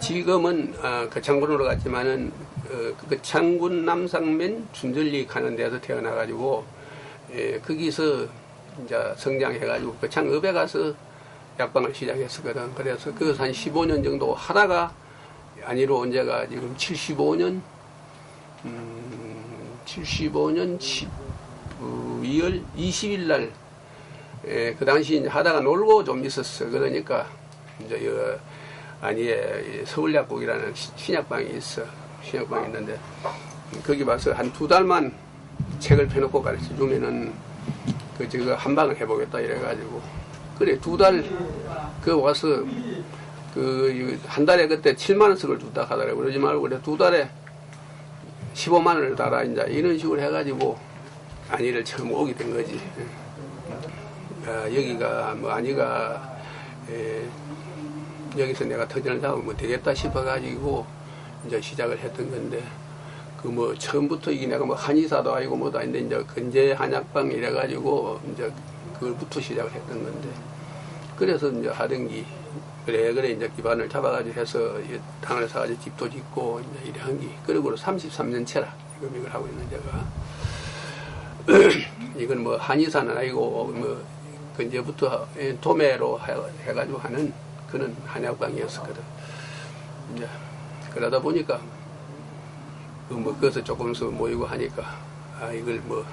지금은 어, 거창군으로 갔지만은 어, 그 창군 남상면 준절리 가는 데서 태어나가지고 예, 거기서 이제 성장해가지고 거창읍에 가서 약방을 시작했었거든. 그래서 그것을 한 15년 정도 하다가 안이로 언제가 지금 75년 음, 75년 12월 20일 날 예, 그 당시 하다가 놀고 좀 있었어. 그러니까 이제 여, 아니에 서울약국이라는 시- 신약방이 있어. 신약방이 있는데 거기 와서 한 두 달만 책을 펴놓고 가르쳐 주면은 그 저거 한 방을 해보겠다 이래가지고 그래 두 달 그 와서 그 한 달에 그때 7만 원씩을 줬다 하더라고 그러지 말고 그래 두 달에 15만 원을 달아 이제 이런 식으로 해가지고 안이를 처음 오게 된 거지. 아, 여기가 뭐 에, 여기서 내가 터전을 잡으면 되겠다 싶어가지고 이제 시작을 했던 건데 그 뭐 처음부터 이게 내가 뭐 한의사도 아니고 뭐도 아닌데 이제 근제 한약방 이래가지고 이제 그걸부터 시작을 했던 건데 그래서 이제 하던기 그래 그래 이제 기반을 잡아가지고 해서 이 땅을 사가지고 집도 짓고 이제 이래 한기 그리고 33년 채라 지금 이걸 하고 있는 제가. 이건 뭐 한의사는 아니고 뭐 근제부터 도매로 해- 해가지고 하는 그런 한약방이었었거든. 이제 그러다 보니까 그뭐 그것을 조금씩 모이고 하니까 아 이걸 뭐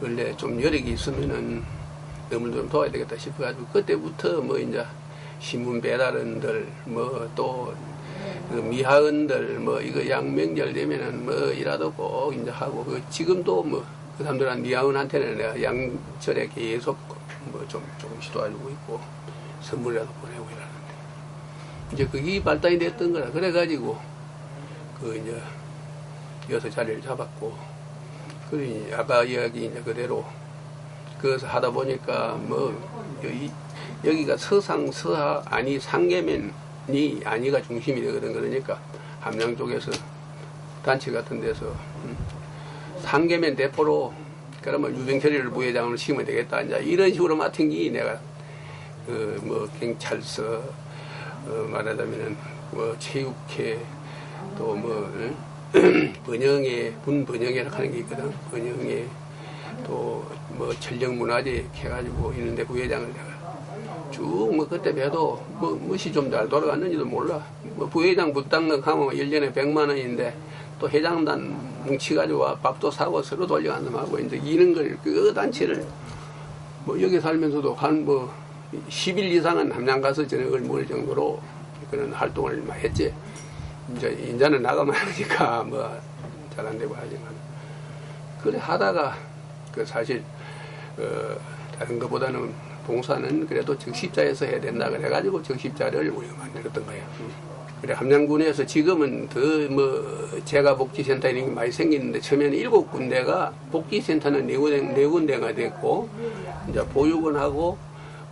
원래 좀 여력이 있으면은 너물 좀 도와야 되겠다 싶어가지고 그때부터 뭐 이제 신문 배달원들 뭐또 그 미하은들 뭐 이거 양명절 되면은 뭐 이라도 꼭 이제 하고 그 지금도 뭐 그 사람들한 미하은한테는 내가 양절에 계속 뭐 좀 조금 시도해주고 있고 선물이라도 보내고 이러는데. 이제 그게 발단이 됐던 거라 그래가지고 그 이제 여섯 자리를 잡았고 그래 아까 이야기 이제 그대로 그것을 하다 보니까 뭐 여기, 여기가 서상 서하 아니 상계면이 아니가 중심이 되거든. 그러니까 함양 쪽에서 단체 같은 데서 음, 상계면 대포로 그러면 유병철이를 부회장으로 시키면 되겠다. 이제 이런 식으로 맡은 게 내가 그 뭐 경찰서 어, 말하자면은 뭐 체육회 또뭐 번영회 분번영회라고 하는 게 있거든. 번영회 또 뭐 전력문화재 해가지고 있는데 부회장을 내가 쭉뭐 그때 봬도 뭐 무엇이 좀잘 돌아갔는지도 몰라. 뭐 부회장 부당능 하면 1년에 100만 원인데 또 회장단 뭉치가지고 와 밥도 사고 서로 돌려가는 하고 이제 이런 걸 그 단체를 뭐 여기 살면서도 한뭐 10일 이상은 함양 가서 저녁을 먹을 정도로 그런 활동을 했지. 이제 인자는 나가면 하니까 뭐 잘 안 되고 하지만 그래 하다가 그 사실 어 다른 것보다는 봉사는 그래도 적십자에서 해야 된다 그래가지고 적십자를 우리가 만들었던 거예요. 그래 함양군에서 지금은 더 뭐 제가 복지센터 이런 게 많이 생기는데 처음에는 일곱 군데가 복지센터는 네 군데, 네 군데가 됐고 이제 보육원하고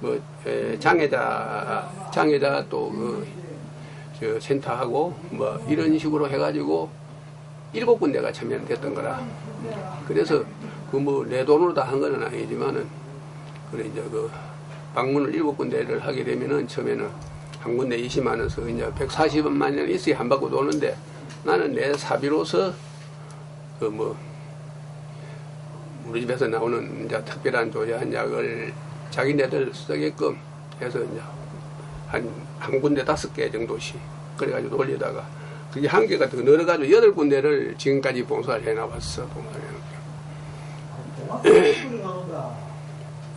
뭐 에, 장애자 장애자 또그 저 센터하고 뭐 이런 식으로 해가지고 일곱 군데가 처음에는 됐던 거라. 그래서 그 뭐 내 돈으로 다 한 거는 아니지만은 그래 이제 그 방문을 일곱 군데를 하게 되면은 처음에는 한 군데 20만 원서 이제 140원만 원 있어야 한 바퀴 도는데 나는 내 사비로서 그 뭐 우리 집에서 나오는 이제 특별한 조제한 약을 자기네들 쓰게끔 해서 이제 한, 한 군데 다섯 개 정도씩 그래가지고 올리다가 그게 한 개가 더 늘어가지고 여덟 군데를 지금까지 봉사를 해나왔어 봉사를 해놓고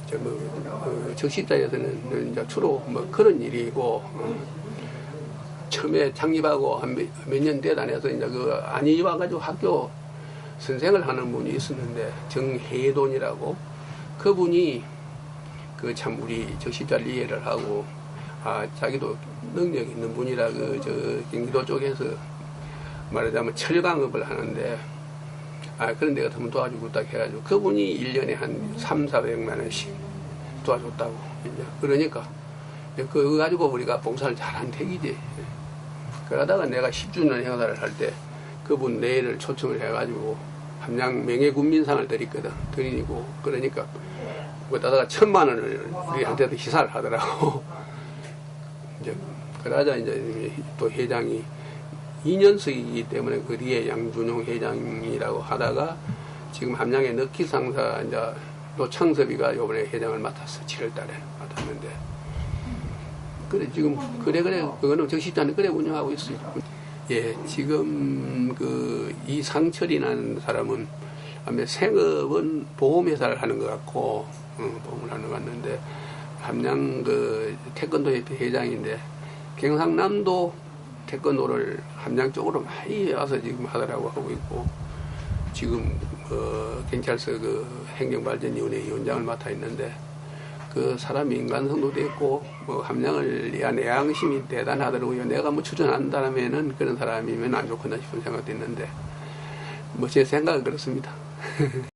저뭐 그 적십자에서는 이제 주로 뭐 그런 일이고 어, 처음에 창립하고 한몇년 되다해서 이제 그 안이 와가지고 학교 선생을 하는 분이 있었는데 정혜돈이라고 그분이 그 참 우리 적십자를 이해를 하고 아 자기도 능력 있는 분이라 그 저 경기도 쪽에서 말하자면 철강업을 하는데 아 그런 데 같으면 도와주고 딱 해가지고 그분이 1년에 한 3, 400만 원씩 도와줬다고 그러니까 이제 그거 가지고 우리가 봉사를 잘한 택이지. 그러다가 내가 10주년 행사를 할 때 그분 내일을 초청을 해가지고 함양 명예군민상을 드리거든 드리고 그러니까 거기다가 천만 원을 우리한테도 희사를 하더라고 이제 그러자 이제 또 회장이 2년석이기 때문에 그 뒤에 양준용 회장이라고 하다가 지금 함양의 너키 상사 이제 노창섭이가 요번에 회장을 맡았어. 7월 달에 맡았는데. 그래, 지금, 그래, 그래, 그거는 적십자는 그래 운영하고 있어요. 예, 지금 그 이상철이라는 사람은 아마 생업은 보험회사를 하는 것 같고, 어, 보험을 하는 것 같는데, 함양 그 태권도 협회 회장인데, 경상남도 태권도를 함양 쪽으로 많이 와서 지금 하더라고 하고 있고, 지금 어, 경찰서 그 행정발전위원회 위원장을 맡아 있는데 그 사람 인간성도 됐고 뭐 함량을 위한 애양심이 대단하더라고요. 내가 뭐 추천한다면은 그런 사람이면 안 좋겠나 싶은 생각도 있는데 뭐 제 생각은 그렇습니다. 呵 呵